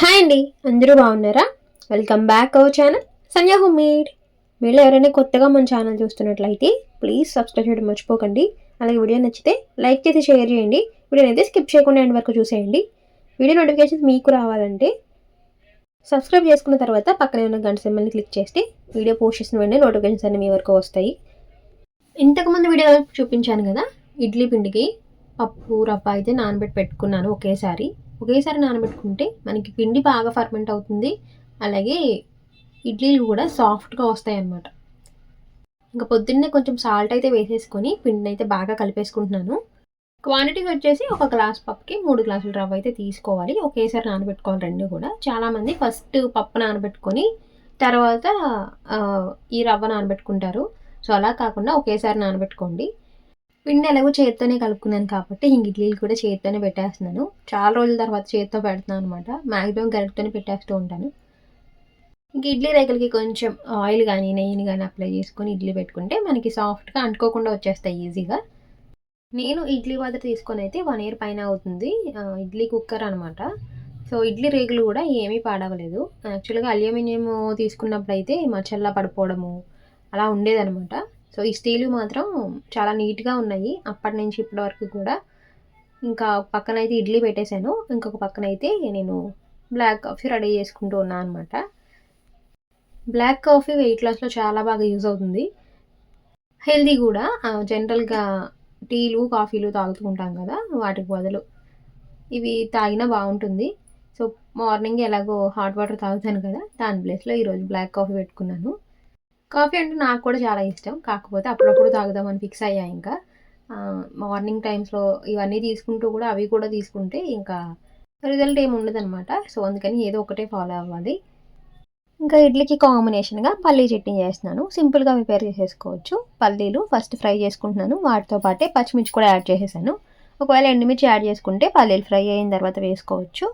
Hi అండి అందరూ బాగున్నారా? Welcome back our channel Sanjay home made మీరు ఎవరైనా కొత్తగా మన ఛానల్ చూస్తున్నట్లయితే ప్లీజ్ సబ్స్క్రైబ్ చేయడం మర్చిపోకండి. అలాగే వీడియో నచ్చితే లైక్ చేసి షేర్ చేయండి. వీడియోని అయితే స్కిప్ చేయకుండా ఎండ్ వరకు చూసేయండి. వీడియో నోటిఫికేషన్స్ మీకు రావాలంటే సబ్స్క్రైబ్ చేసుకున్న తర్వాత పక్కనే ఉన్న గంట సింబల్ని క్లిక్ చేస్తే వీడియో పోస్ట్ చేసిన వెంటనే నోటిఫికేషన్స్ అన్ని మీ వరకు వస్తాయి. ఇంతకుముందు వీడియో చూపించాను కదా ఇడ్లీ పిండికి పప్పు రవ్వ అయితే నానబెట్టి పెట్టుకున్నాను ఒకేసారి. ఒకేసారి నానబెట్టుకుంటే మనకి పిండి బాగా ఫర్మెంట్ అవుతుంది. అలాగే ఇడ్లీలు కూడా సాఫ్ట్గా వస్తాయి అన్నమాట ఇంకా పొద్దున్నే కొంచెం సాల్ట్ అయితే వేసేసుకొని పిండిని అయితే బాగా కలిపేసుకుంటున్నాను. క్వాంటిటీ వచ్చేసి ఒక గ్లాస్ పప్పుకి మూడు గ్లాసులు రవ్వ అయితే తీసుకోవాలి. ఒకేసారి నానబెట్టుకోవాలి రెండు కూడా. చాలామంది ఫస్ట్ పప్పు నానబెట్టుకొని తర్వాత ఈ రవ్వ నానబెట్టుకుంటారు. సో అలా కాకుండా ఒకేసారి నానబెట్టుకోండి. పిండి ఎలాగో చేత్తోనే కలుపుకున్నాను కాబట్టి ఇంక ఇడ్లీలు కూడా చేత్తోనే పెట్టేస్తున్నాను. చాలా రోజుల తర్వాత చేత్తో పెడుతున్నాను అనమాట మ్యాక్సిమం గరిటతోనే పెట్టేస్తూ ఉంటాను. ఇంక ఇడ్లీ రేకులకి కొంచెం ఆయిల్ కానీ నెయ్యిని కానీ అప్లై చేసుకొని ఇడ్లీ పెట్టుకుంటే మనకి సాఫ్ట్గా అంటుకోకుండా వచ్చేస్తాయి ఈజీగా. నేను ఇడ్లీ పాత్ర తీసుకొని అయితే వన్ ఇయర్ పైన అవుతుంది. ఇడ్లీ కుక్కర్ అనమాట సో ఇడ్లీ రేకులు కూడా ఏమీ పాడవలేదు. యాక్చువల్గా అల్యూమినియం తీసుకున్నప్పుడు అయితే మచ్చల్లా పడిపోవడము అలా ఉండేదనమాట సో ఈ స్టీలు మాత్రం చాలా నీట్గా ఉన్నాయి. అప్పటి నుంచి ఇప్పటి వరకు కూడా. ఇంకా ఒక పక్కన అయితే ఇడ్లీ పెట్టేశాను. ఇంకొక పక్కన అయితే నేను బ్లాక్ కాఫీ రెడీ చేసుకుంటూ ఉన్నాను అనమాట బ్లాక్ కాఫీ వెయిట్ లాస్లో చాలా బాగా యూజ్ అవుతుంది. హెల్దీ కూడా. జనరల్గా టీలు కాఫీలు తాగుతూ ఉంటాం కదా వాటికి బదులు. ఇవి తాగినా బాగుంటుంది. సో మార్నింగ్ ఎలాగో హాట్ వాటర్ తాగుతాను కదా దాని ప్లేస్లో ఈరోజు బ్లాక్ కాఫీ పెట్టుకున్నాను. కాఫీ అంటే నాకు కూడా చాలా ఇష్టం. కాకపోతే అప్పుడప్పుడు తాగుదామని ఫిక్స్ అయ్యా ఇంకా. మార్నింగ్ టైమ్స్లో ఇవన్నీ తీసుకుంటూ కూడా అవి కూడా తీసుకుంటే ఇంకా రిజల్ట్ ఏమి ఉండదన్నమాట. సో అందుకని ఏదో ఒకటే ఫాలో అవ్వాలి. ఇంకా ఇడ్లీకి కాంబినేషన్గా పల్లీ చట్నీ చేస్తున్నాను. సింపుల్గా ప్రిపేర్ చేసేసుకోవచ్చు. పల్లీలు ఫస్ట్ ఫ్రై చేసుకుంటున్నాను. వాటితో పాటే పచ్చిమిర్చి కూడా యాడ్ చేసేసాను. ఒకవేళ ఎండుమిర్చి యాడ్ చేసుకుంటే పల్లీలు ఫ్రై అయిన తర్వాత వేసుకోవచ్చు.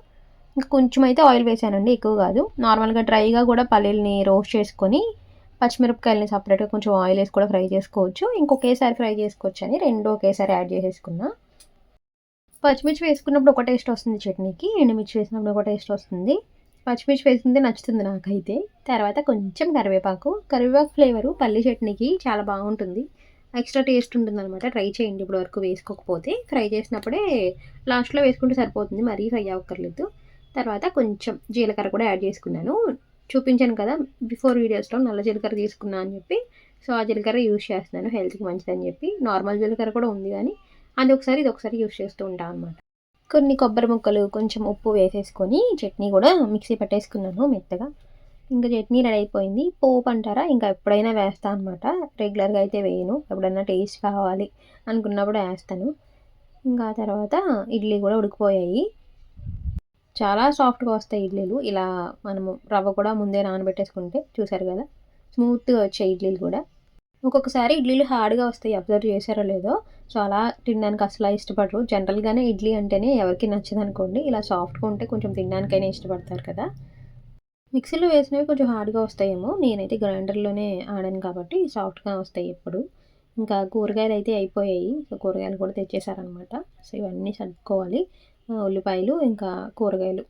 ఇంకా కొంచెం అయితే ఆయిల్ వేసానండి ఎక్కువ కాదు. నార్మల్గా డ్రైగా కూడా పల్లీలని రోస్ట్ చేసుకొని పచ్చిమిరపకాయలని సపరేట్గా కొంచెం ఆయిల్ వేసి కూడా ఫ్రై చేసుకోవచ్చు. ఇంకొకేసారి ఫ్రై చేసుకోవచ్చు అని రెండు ఒకేసారి యాడ్ చేసేసుకున్నా. పచ్చిమిర్చి వేసుకున్నప్పుడు ఒక టేస్ట్ వస్తుంది చట్నీకి ఎండుమిర్చి వేసినప్పుడు ఒక టేస్ట్ వస్తుంది. పచ్చిమిర్చి వేసింది నచ్చుతుంది నాకైతే. తర్వాత కొంచెం కరివేపాకు. కరివేపాకు ఫ్లేవరు పల్లి చట్నీకి చాలా బాగుంటుంది. ఎక్స్ట్రా టేస్ట్ ఉంటుంది అనమాట ట్రై చేయండి ఇప్పుడు వరకు వేసుకోకపోతే. ఫ్రై చేసినప్పుడే లాస్ట్లో వేసుకుంటే సరిపోతుంది. మరీ ఫ్రై అవ్వక్కర్లేదు. తర్వాత కొంచెం జీలకర్ర కూడా యాడ్ చేసుకున్నాను. చూపించాను కదా బిఫోర్ వీడియోస్లో నల్ల జీలకర్ర తీసుకున్నా అని చెప్పి సో ఆ జీలకర్ర యూజ్ చేస్తున్నాను హెల్త్కి మంచిదని చెప్పి. నార్మల్ జీలకర్ర కూడా ఉంది కానీ అది ఒకసారి ఇది ఒకసారి యూజ్ చేస్తూ ఉంటాను అనమాట కొన్ని కొబ్బరి ముక్కలు కొంచెం ఉప్పు వేసేసుకొని చట్నీ కూడా మిక్సీ పట్టేసుకున్నాను మెత్తగా. ఇంకా చట్నీ రెడీ అయిపోయింది. పోపు అంటారా? ఇంకా ఎప్పుడైనా వేస్తాను అనమాట రెగ్యులర్గా అయితే వేయను. ఎప్పుడైనా టేస్ట్ కావాలి అనుకున్నప్పుడు వేస్తాను. ఇంకా ఆ తర్వాత ఇడ్లీ కూడా ఉడికిపోయాయి. చాలా సాఫ్ట్గా వస్తాయి ఇడ్లీలు. ఇలా మనము రవ్వ కూడా ముందే నానబెట్టేసుకుంటే చూసారు కదా? స్మూత్గా వచ్చాయి ఇడ్లీలు కూడా. ఒక్కొక్కసారి ఇడ్లీలు హార్డ్గా వస్తాయి. అబ్జర్వ్ చేశారో లేదో? సో అలా తినడానికి అసలు ఇష్టపడరు. జనరల్గానే ఇడ్లీ అంటేనే ఎవరికి నచ్చదు అనుకోండి ఇలా సాఫ్ట్గా ఉంటే కొంచెం తినడానికైనా ఇష్టపడతారు కదా? మిక్సీలో వేసినవి కొంచెం హార్డ్గా వస్తాయేమో. నేనైతే గ్రైండర్లోనే ఆడాను కాబట్టి సాఫ్ట్గా వస్తాయి ఎప్పుడు. ఇంకా కూరగాయలు అయితే అయిపోయాయి. సో కూరగాయలు కూడా తెచ్చేసారనమాట సో ఇవన్నీ సర్దుకోవాలి. ఉల్లిపాయలు ఇంకా కూరగాయలు.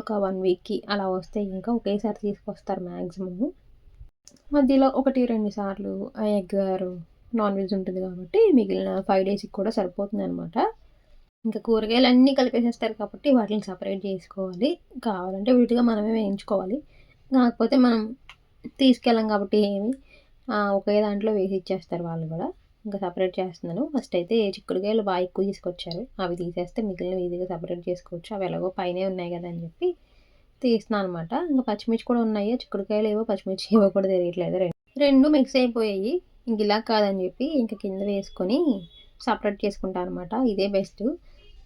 ఒక వన్ వీక్కి అలా వస్తే ఇంకా ఒకేసారి తీసుకొస్తారు మ్యాక్సిమము మధ్యలో ఒకటి రెండు సార్లు ఎగ్ నాన్ వెజ్ ఉంటుంది కాబట్టి మిగిలిన ఫైవ్ డేస్కి కూడా సరిపోతుంది అనమాట ఇంకా కూరగాయలు అన్నీ కలిపేసేస్తారు కాబట్టి వాటిని సపరేట్ చేసుకోవాలి. కావాలంటే వీటిగా మనమే వేయించుకోవాలి. కాకపోతే మనం తీసుకెళ్ళాం కాబట్టి ఏమి ఒకే దాంట్లో వేసి ఇచ్చేస్తారు వాళ్ళు కూడా. ఇంకా సపరేట్ చేస్తున్నాను. ఫస్ట్ అయితే చిక్కుడుకాయలు బాగా ఎక్కువ తీసుకొచ్చారు. అవి తీసేస్తే మిగిలిన ఈజీగా సపరేట్ చేసుకోవచ్చు. అవి ఎలాగో పైనే ఉన్నాయి కదా అని చెప్పి తీస్తున్నాను అనమాట ఇంకా పచ్చిమిర్చి కూడా ఉన్నాయి. చిక్కుడుకాయలు ఏవో పచ్చిమిర్చి ఏవో కూడా తెలియట్లేదు. రెండు రెండు మిక్స్ అయిపోయాయి. ఇంక ఇలా కాదని చెప్పి ఇంకా కింద వేసుకొని సపరేట్ చేసుకుంటాను అనమాట ఇదే బెస్ట్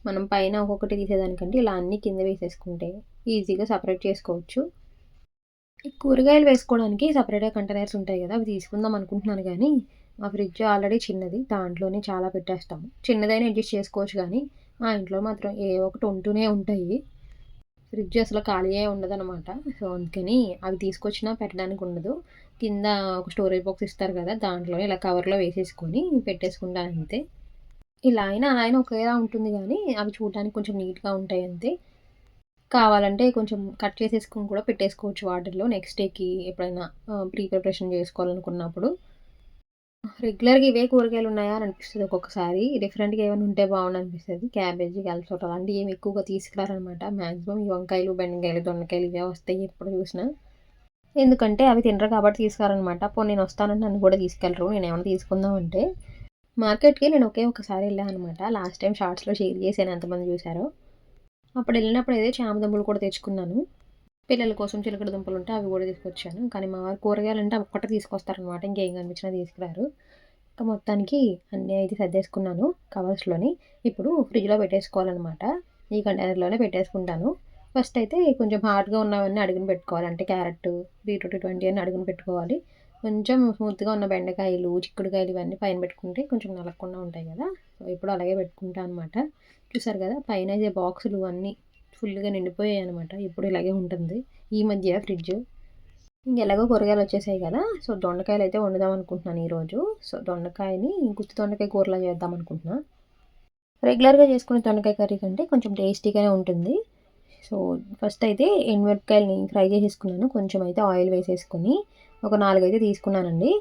మనం పైన ఒక్కొక్కటి తీసేదానికంటే ఇలా అన్నీ కింద వేసేసుకుంటే ఈజీగా సపరేట్ చేసుకోవచ్చు. ఈ కూరగాయలు వేసుకోవడానికి సపరేట్గా కంటైనర్స్ ఉంటాయి కదా అవి తీసుకుందాం అనుకుంటున్నాను కానీ మా ఫ్రిడ్జ్ ఆల్రెడీ చిన్నది దాంట్లోనే చాలా పెట్టేస్తాము. చిన్నదైనా అడ్జస్ట్ చేసుకోవచ్చు కానీ మా ఇంట్లో మాత్రం ఏ ఒకటి ఉంటూనే ఉంటాయి. ఫ్రిడ్జ్ అసలు ఖాళీయే ఉండదన్నమాట. సో అందుకని అవి తీసుకొచ్చినా పెట్టడానికి ఉండదు. కింద ఒక స్టోరేజ్ బాక్స్ ఇస్తారు కదా దాంట్లో ఇలా కవర్లో వేసేసుకొని పెట్టేసుకుంటాను అంతే. ఇలా అయినా అలా అయినా ఒకేలా ఉంటుంది కానీ అవి చూడడానికి కొంచెం నీట్గా ఉంటాయి అంతే. కావాలంటే కొంచెం కట్ చేసేసుకుని కూడా పెట్టేసుకోవచ్చు వాటర్లో. నెక్స్ట్ డేకి ఎప్పుడైనా ప్రీ ప్రిపరేషన్ చేసుకోవాలనుకున్నప్పుడు. రెగ్యులర్గా ఇవే కూరగాయలు ఉన్నాయా అని అనిపిస్తుంది ఒక్కొక్కసారి. డిఫరెంట్గా ఏమైనా ఉంటే బాగుండు అనిపిస్తుంది. క్యాబేజీ క్యాల్సోట్ అలాంటివి ఏమి ఎక్కువగా తీసుకురారనమాట. మ్యాక్సిమం ఈ వంకాయలు బెండకాయలు దొండకాయలు ఇవే వస్తాయి ఎప్పుడు చూసినా. ఎందుకంటే అవి తినరు కాబట్టి తీసుకురారనమాట. పో నేను వస్తానని నన్ను కూడా తీసుకెళ్ళరు. నేను ఏమైనా తీసుకుందామంటే మార్కెట్కి నేను ఒకే ఒకసారి వెళ్ళాను అనమాట. లాస్ట్ టైం షార్ట్స్లో షేర్ చేశాను. ఎంతమంది చూసారో. అప్పుడు వెళ్ళినప్పుడు అయితే చామదుంపలు కూడా తెచ్చుకున్నాను. పిల్లల కోసం చిలకడ దుంపలు ఉంటే అవి కూడా తీసుకొచ్చాను. కానీ మా వారు కూరగాయలు అంటే ఒక్కటే తీసుకొస్తారనమాట. ఇంకేం కనిపించినా తీసుకురారు. ఇంకా మొత్తానికి అన్నీ అయితే సర్దేసుకున్నాను కవర్స్లోని. ఇప్పుడు ఫ్రిడ్జ్లో పెట్టేసుకోవాలన్నమాట. ఈ కంటైనర్లోనే పెట్టేసుకుంటాను. ఫస్ట్ అయితే కొంచెం హార్డ్గా ఉన్నవన్నీ అడుగుని పెట్టుకోవాలి. అంటే క్యారెట్ బీట్రూట్ ట్వంటీ అన్నీ అడుగుని పెట్టుకోవాలి. కొంచెం స్మూత్గా ఉన్న బెండకాయలు చిక్కుడుకాయలు ఇవన్నీ పైన పెట్టుకుంటే కొంచెం నలగకుండా ఉంటాయి కదా. సో ఇప్పుడు అలాగే పెట్టుకుంటాను అనమాట చూసారు కదా? పైన అయితే బాక్సులు అన్నీ ఫుల్గా నిండిపోయాయి అనమాట ఇప్పుడు ఇలాగే ఉంటుంది. ఈ మధ్య ఫ్రిడ్జ్. ఇంకెలాగో కూరగాయలు వచ్చేసాయి కదా. సో దొండకాయలు అయితే వండుదాం అనుకుంటున్నాను ఈరోజు సో దొండకాయని గుత్తి దొండకాయ కూరలా చేద్దాం అనుకుంటున్నా. రెగ్యులర్గా చేసుకునే దొండకాయ కర్రీ కంటే కొంచెం టేస్టీగానే ఉంటుంది. సో ఫస్ట్ అయితే ఎండుమిరపకాయలని ఫ్రై చేసేసుకున్నాను. కొంచెం అయితే ఆయిల్ వేసేసుకుని ఒక నాలుగైతే తీసుకున్నానండి.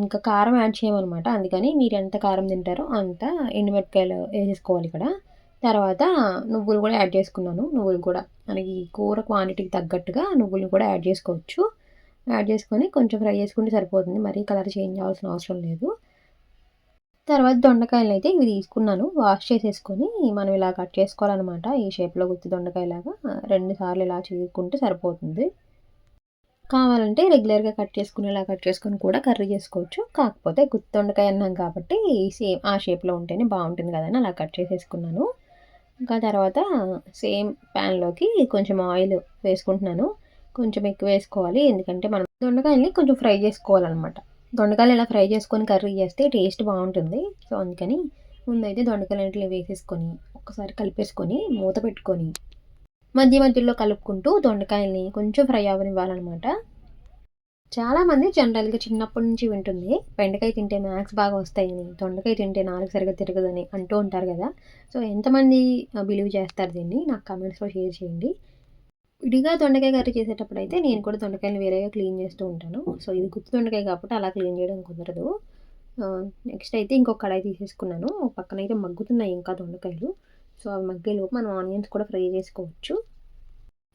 ఇంకా కారం యాడ్ చేయమన్నమాట. అందుకని మీరు ఎంత కారం తింటారో అంత ఎండుమిరపకాయలు వేసేసుకోవాలి ఇక్కడ. తర్వాత నువ్వులు కూడా యాడ్ చేసుకున్నాను నువ్వులు కూడా. మనకి కూర క్వాంటిటీకి తగ్గట్టుగా నువ్వులు కూడా యాడ్ చేసుకోవచ్చు. యాడ్ చేసుకొని కొంచెం ఫ్రై చేసుకుంటే సరిపోతుంది. మరీ కలర్ చేంజ్ అవ్వాల్సిన అవసరం లేదు. తర్వాత దొండకాయలు అయితే ఇవి తీసుకున్నాను. వాష్ చేసేసుకొని మనం ఇలా కట్ చేసుకోవాలన్నమాట. ఈ షేప్లో గుత్తి దొండకాయలాగా రెండు సార్లు ఇలా చేసుకుంటే సరిపోతుంది. కావాలంటే రెగ్యులర్గా కట్ చేసుకునేలా కట్ చేసుకొని కూడా కర్రీ చేసుకోవచ్చు. కాకపోతే గుత్తి దొండకాయ అన్నాం కాబట్టి సేమ్ ఆ షేప్లో ఉంటేనే బాగుంటుంది కదని అలా కట్ చేసేసుకున్నాను. ఇంకా తర్వాత సేమ్ ప్యాన్లోకి కొంచెం ఆయిల్ వేసుకుంటున్నాను. కొంచెం ఎక్కువ వేసుకోవాలి. ఎందుకంటే మనం దొండకాయల్ని కొంచెం ఫ్రై చేసుకోవాలన్నమాట. దొండకాయలు ఇలా ఫ్రై చేసుకొని కర్రీ చేస్తే టేస్ట్ బాగుంటుంది. సో అందుకని ముందైతే దొండకాయలు వేసేసుకొని ఒకసారి కలిపేసుకొని మూత పెట్టుకొని మధ్య మధ్యలో కలుపుకుంటూ దొండకాయల్ని కొంచెం ఫ్రై అవ్వనివ్వాలన్నమాట. చాలామంది జనరల్గా చిన్నప్పటి నుంచి వింటుంది బెండకాయ తింటే మ్యాక్స్ బాగా వస్తాయని దొండకాయ తింటే నాలుగు సరిగ్గా తిరగదని అంటూ ఉంటారు కదా. సో ఎంతమంది బిలీవ్ చేస్తారు దీన్ని? నాకు కమెంట్స్లో షేర్ చేయండి. విడిగా దొండకాయ కర్రీ చేసేటప్పుడు అయితే నేను కూడా దొండకాయలు వేరేగా క్లీన్ చేస్తూ ఉంటాను. సో ఇది గుత్తి దొండకాయ కాబట్టి అలా క్లీన్ చేయడం కుదరదు. నెక్స్ట్ అయితే ఇంకొక కడాయి తీసేసుకున్నాను. పక్కన అయితే మగ్గుతున్నాయి ఇంకా దొండకాయలు. సో అవి మగ్గేలోపు మనం ఆనియన్స్ కూడా ఫ్రై చేసుకోవచ్చు.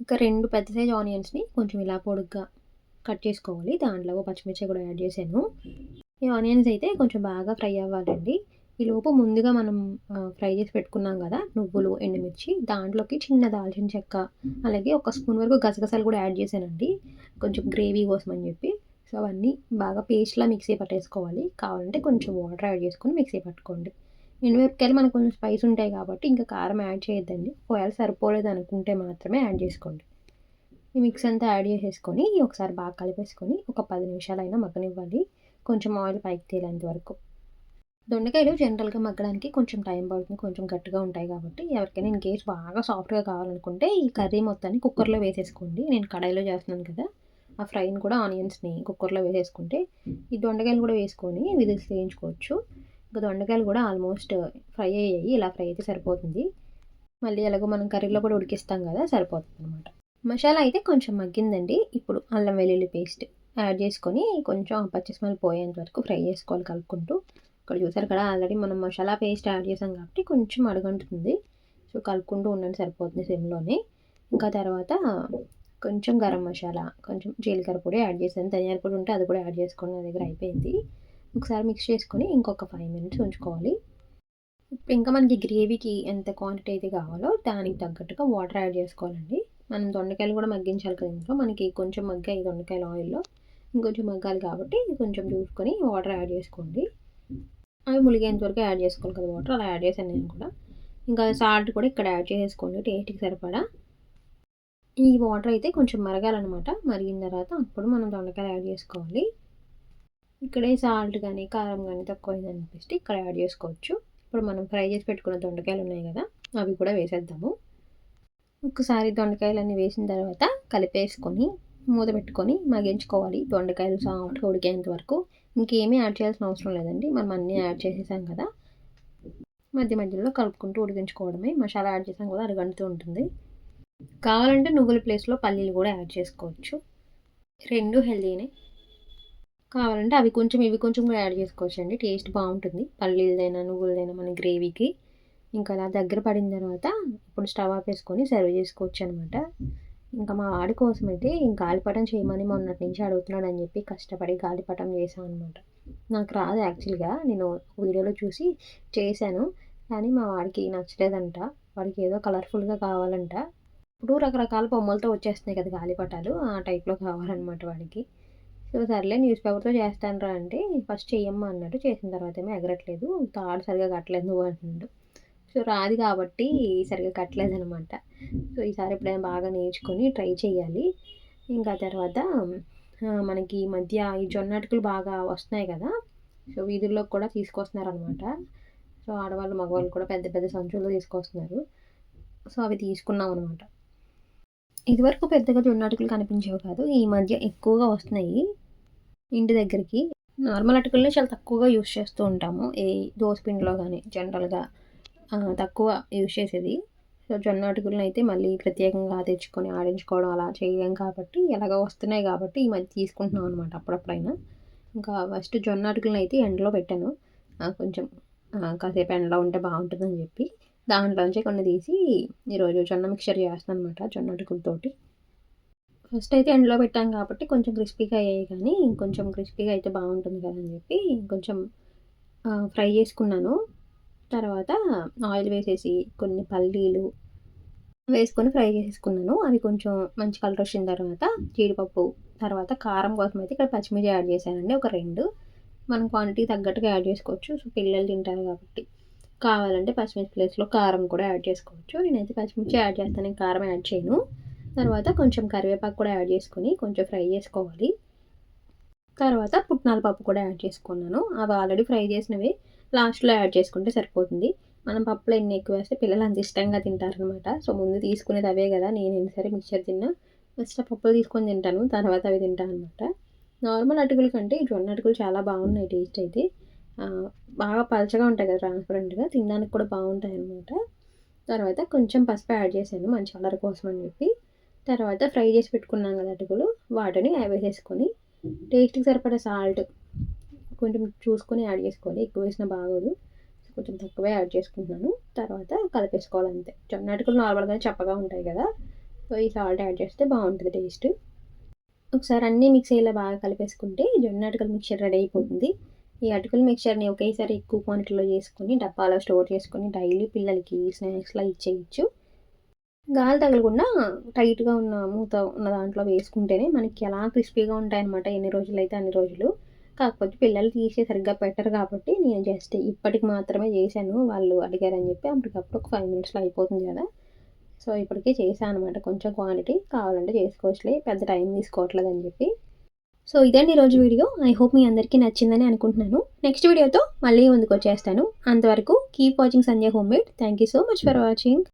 ఇంకా రెండు పెద్ద సైజ్ ఆనియన్స్ని కొంచెం ఇలా పొడుగ్గా కట్ చేసుకోవాలి. దాంట్లో పచ్చిమిర్చి కూడా యాడ్ చేశాను. ఈ ఆనియన్స్ అయితే కొంచెం బాగా ఫ్రై అవ్వాలండి. ఈ లోపు ముందుగా మనం ఫ్రై చేసి పెట్టుకున్నాం కదా నువ్వులు ఎండుమిర్చి దాంట్లోకి చిన్న దాల్చిన చెక్క అలాగే ఒక స్పూన్ వరకు గసగసాలు కూడా యాడ్ చేశానండి. కొంచెం గ్రేవీ కోసం అని చెప్పి. సో అవన్నీ బాగా పేస్ట్లా మిక్సీ పట్టేసుకోవాలి. కావాలంటే కొంచెం వాటర్ యాడ్ చేసుకొని మిక్సీ పట్టుకోండి. ఎండుమిరపకాయలు మనకు కొంచెం స్పైస్ ఉంటాయి కాబట్టి ఇంకా కారం యాడ్ చేయొద్దండి. ఒకవేళ సరిపోలేదు అనుకుంటే మాత్రమే యాడ్ చేసుకోండి. ఈ మిక్స్ అంతా యాడ్ చేసేసుకొని ఒకసారి బాగా కలిపేసుకొని ఒక పది నిమిషాలైనా మగ్గనివ్వాలి. కొంచెం ఆయిల్ పైకి తేలేంత వరకు. దొండకాయలు జనరల్గా మగ్గడానికి కొంచెం టైం పడుతుంది. కొంచెం గట్టిగా ఉంటాయి కాబట్టి ఎవరికైనా ఇన్ కేస్ బాగా సాఫ్ట్గా కావాలనుకుంటే ఈ కర్రీ మొత్తాన్ని కుక్కర్లో వేసేసుకోండి. నేను కడాయిలో చేస్తున్నాను కదా ఆ ఫ్రైని కూడా ఆనియన్స్ని కుక్కర్లో వేసేసుకుంటే ఈ దొండకాయలు కూడా వేసుకొని విజిల్స్ వేయించుకోవచ్చు. ఇంకా దొండకాయలు కూడా ఆల్మోస్ట్ ఫ్రై అయ్యాయి. ఇలా ఫ్రై అయితే సరిపోతుంది. మళ్ళీ ఎలాగో మనం కర్రీలో కూడా ఉడికిస్తాం కదా సరిపోతుంది అనమాట మసాలా అయితే కొంచెం మగ్గిందండి. ఇప్పుడు అల్లం వెల్లుల్లి పేస్ట్ యాడ్ చేసుకొని కొంచెం పచ్చి పోయేంత వరకు ఫ్రై చేసుకోవాలి కలుపుకుంటూ. ఇక్కడ చూసారు కదా ఆల్రెడీ మనం మసాలా పేస్ట్ యాడ్ చేసాం కాబట్టి కొంచెం అడుగుంటుంది సో కలుపుకుంటూ ఉండండి సరిపోతుంది సిమ్లోనే. ఇంకా తర్వాత కొంచెం గరం మసాలా కొంచెం జీలకర్ర పొడి యాడ్ చేసాను. ధనియాల పొడి ఉంటే అది కూడా యాడ్ చేసుకోండి నా దగ్గర అయిపోయింది. ఒకసారి మిక్స్ చేసుకొని ఇంకొక ఫైవ్ మినిట్స్ ఉంచుకోవాలి. ఇంకా మనకి గ్రేవీకి ఎంత క్వాంటిటీ అయితే కావాలో దానికి తగ్గట్టుగా వాటర్ యాడ్ చేసుకోవాలండి. మనం దొండకాయలు కూడా మగ్గించాలి కదా ఇంట్లో. మనకి కొంచెం మగ్గాయి దొండకాయల ఆయిల్లో. ఇంకొంచెం మగ్గాలి కాబట్టి కొంచెం చూసుకొని వాటర్ యాడ్ చేసుకోండి. అవి ములిగేంత వరకు యాడ్ చేసుకోవాలి కదా వాటర్. అలా యాడ్ చేశాను నేను కూడా. ఇంకా సాల్ట్ కూడా ఇక్కడ యాడ్ చేసేసుకోండి. టేస్ట్కి సరిపడా. ఈ వాటర్ అయితే కొంచెం మరగాలన్నమాట. మరిగిన తర్వాత అప్పుడు మనం దొండకాయలు యాడ్ చేసుకోవాలి. ఇక్కడే సాల్ట్ కానీ కారం కానీ తక్కువైంది అనిపిస్తే ఇక్కడ యాడ్ చేసుకోవచ్చు. ఇప్పుడు మనం ఫ్రై చేసి పెట్టుకున్న దొండకాయలు ఉన్నాయి కదా అవి కూడా వేసేద్దాము. ఒకసారి దొండకాయలన్నీ వేసిన తర్వాత కలిపేసుకొని మూత పెట్టుకొని మగ్గించుకోవాలి. దొండకాయలు సాఫ్ట్గా ఉడికేంత వరకు. ఇంకేమీ యాడ్ చేయాల్సిన అవసరం లేదండి. మనం అన్నీ యాడ్ చేసేసాం కదా. మధ్య మధ్యలో కలుపుకుంటూ ఉడికించుకోవడమే. మసాలా యాడ్ చేసాం కదా అరగంటూ ఉంటుంది. కావాలంటే నువ్వుల ప్లేస్లో పల్లీలు కూడా యాడ్ చేసుకోవచ్చు. రెండు హెల్దీనే. కావాలంటే అవి కొంచెం ఇవి కొంచెం కూడా యాడ్ చేసుకోవచ్చు అండి టేస్ట్ బాగుంటుంది. పల్లీలదైనా నువ్వులదైనా మన గ్రేవీకి. ఇంకా అలా దగ్గర పడిన తర్వాత ఇప్పుడు స్టవ్ ఆపేసుకొని సర్వ్ చేసుకోవచ్చు అనమాట ఇంకా మా వాడి కోసం అయితే గాలిపటం చేయమని మొన్నటి నుంచి అడుగుతున్నాడు అని చెప్పి కష్టపడి గాలిపటం చేశాను అనమాట నాకు రాదు యాక్చువల్గా నేను వీడియోలో చూసి చేశాను. కానీ మా వాడికి నచ్చలేదంట. వాడికి ఏదో కలర్ఫుల్గా కావాలంట. ఇప్పుడు రకరకాల బొమ్మలతో వచ్చేస్తున్నాయి కదా గాలిపటాలు ఆ టైప్లో కావాలన్నమాట వాడికి. సో సర్లే న్యూస్ పేపర్తో చేస్తాను రా అంటే ఫస్ట్ చెయ్యమ్మా అన్నట్టు చేసిన తర్వాత ఏమో ఎగరట్లేదు. తాడు సరిగా కట్టలేదు నువ్వు అంటున్నాడు. సో రాదు కాబట్టి సరిగ్గా కట్టలేదు అనమాట సో ఈసారి ఎప్పుడైనా బాగా నేర్చుకొని ట్రై చేయాలి. ఇంకా తర్వాత మనకి ఈ మధ్య ఈ జొన్న అటుకులు బాగా వస్తున్నాయి కదా సో వీధుల్లో కూడా తీసుకొస్తున్నారు అనమాట సో ఆడవాళ్ళు మగవాళ్ళు కూడా పెద్ద పెద్ద సంచుల్లో తీసుకొస్తున్నారు. సో అవి తీసుకున్నాం అనమాట. ఇదివరకు పెద్దగా జొన్న అటుకులు కనిపించేవి కాదు ఈ మధ్య ఎక్కువగా వస్తున్నాయి. ఇంటి దగ్గరికి నార్మల్ అటుకుల్లో చాలా తక్కువగా యూస్ చేస్తూ ఉంటాము. ఏ పిండిలో కానీ జనరల్గా తక్కువ యూజ్ చేసేది. సో జొన్న అటుకులను అయితే మళ్ళీ ప్రత్యేకంగా తెచ్చుకొని ఆడించుకోవడం అలా చేయలేం కాబట్టి ఎలాగ వస్తున్నాయి కాబట్టి ఈ మధ్య తీసుకుంటున్నాం అనమాట అప్పుడప్పుడైనా. ఇంకా ఫస్ట్ జొన్న అటుకులను అయితే ఎండలో పెట్టాను. కొంచెం కాసేపు ఎండలో ఉంటే బాగుంటుందని చెప్పి దాంట్లోంచి కొన్ని తీసి ఈరోజు జొన్న మిక్చర్ చేస్తాను అనమాట జొన్న అటుకులతోటి ఫస్ట్ అయితే ఎండలో పెట్టాం కాబట్టి కొంచెం క్రిస్పీగా అయ్యాయి కానీ కొంచెం క్రిస్పీగా అయితే బాగుంటుంది కదా అని చెప్పి కొంచెం ఫ్రై చేసుకున్నాను. తర్వాత ఆయిల్ వేసేసి కొన్ని పల్లీలు వేసుకొని ఫ్రై చేసుకున్నాను అవి కొంచెం మంచి కలర్ వచ్చిన తర్వాత జీడిపప్పు తర్వాత కారం కోసం అయితే ఇక్కడ పచ్చిమిర్చి యాడ్ చేశానండి ఒక రెండు. మనం క్వాంటిటీ తగ్గట్టుగా యాడ్ చేసుకోవచ్చు. సో పిల్లలు తింటారు కాబట్టి. కావాలంటే పచ్చిమిర్చి ప్లేస్లో కారం కూడా యాడ్ చేసుకోవచ్చు. నేనైతే పచ్చిమిర్చి యాడ్ చేస్తాను కారం యాడ్ చేయను. తర్వాత కొంచెం కరివేపాకు కూడా యాడ్ చేసుకొని కొంచెం ఫ్రై చేసుకోవాలి. తర్వాత పుట్నాల పప్పు కూడా యాడ్ చేసుకున్నాను. అవి ఆల్రెడీ ఫ్రై చేసినవి. లాస్ట్లో యాడ్ చేసుకుంటే సరిపోతుంది. మనం పప్పులో ఎన్ని ఎక్కువ వేస్తే పిల్లలు అంత ఇష్టంగా తింటారనమాట సో ముందు తీసుకునేది అవే కదా. నేను ఎన్నిసారి మిక్చర్ తిన్నా ఫస్ట్ పప్పులు తీసుకొని తింటాను తర్వాత అవి తింటాను అనమాట నార్మల్ అటుకుల కంటే జొన్న అటుకులు చాలా బాగున్నాయి టేస్ట్ అయితే. బాగా పలచగా ఉంటాయి కదా ట్రాన్స్పరెంట్గా తినడానికి కూడా బాగుంటాయి అనమాట తర్వాత కొంచెం పసుపు యాడ్ చేశాను మంచి కలర్ కోసం అని చెప్పి. తర్వాత ఫ్రై చేసి పెట్టుకున్నాం కదా అటుకులు వాటిని వేసేసుకొని టేస్ట్కి సరిపడే సాల్ట్ కొంచెం చూసుకొని యాడ్ చేసుకోవాలి. ఎక్కువ వేసినా బాగోదు. కొంచెం తక్కువే యాడ్ చేసుకుంటున్నాను. తర్వాత కలిపేసుకోవాలి అంతే జొన్న నార్మల్గా చప్పగా ఉంటాయి కదా. సో ఈ సాల్ట్ యాడ్ చేస్తే బాగుంటుంది టేస్ట్. ఒకసారి అన్నీ మిక్స్ అయ్యేలా బాగా కలిపేసుకుంటే జొన్న అటుకల మిక్చర్ రెడీ అయిపోతుంది. ఈ అటుకుల మిక్చర్ని ఒకేసారి ఎక్కువ క్వాంటిటీలో చేసుకొని డబ్బాలో స్టోర్ చేసుకొని డైలీ పిల్లలకి స్నాక్స్లా ఇచ్చేయచ్చు. గాలి తగలకుండా టైట్గా ఉన్న మూత ఉన్న దాంట్లో వేసుకుంటేనే మనకి ఎలా క్రిస్పీగా ఉంటాయన్నమాట. ఎన్ని రోజులు అయితే అన్ని రోజులు. కాకపోతే పిల్లలు తీసే సరిగ్గా పెట్టరు కాబట్టి నేను జస్ట్ ఇప్పటికి మాత్రమే చేశాను. వాళ్ళు అడిగారని చెప్పి అప్పటికప్పుడు ఒక ఫైవ్ మినిట్స్లో అయిపోతుంది కదా. సో ఇప్పటికే చేశాను అనమాట కొంచెం క్వాంటిటీ కావాలంటే చేసుకోవచ్చులే. పెద్ద టైం తీసుకోవట్లేదు అని చెప్పి. సో ఇదండి ఈరోజు వీడియో. ఐ హోప్ మీ అందరికీ నచ్చిందని అనుకుంటున్నాను. నెక్స్ట్ వీడియోతో మళ్ళీ ముందుకు వచ్చేస్తాను. అంతవరకు keep watching Sanjay home made thank you so much for watching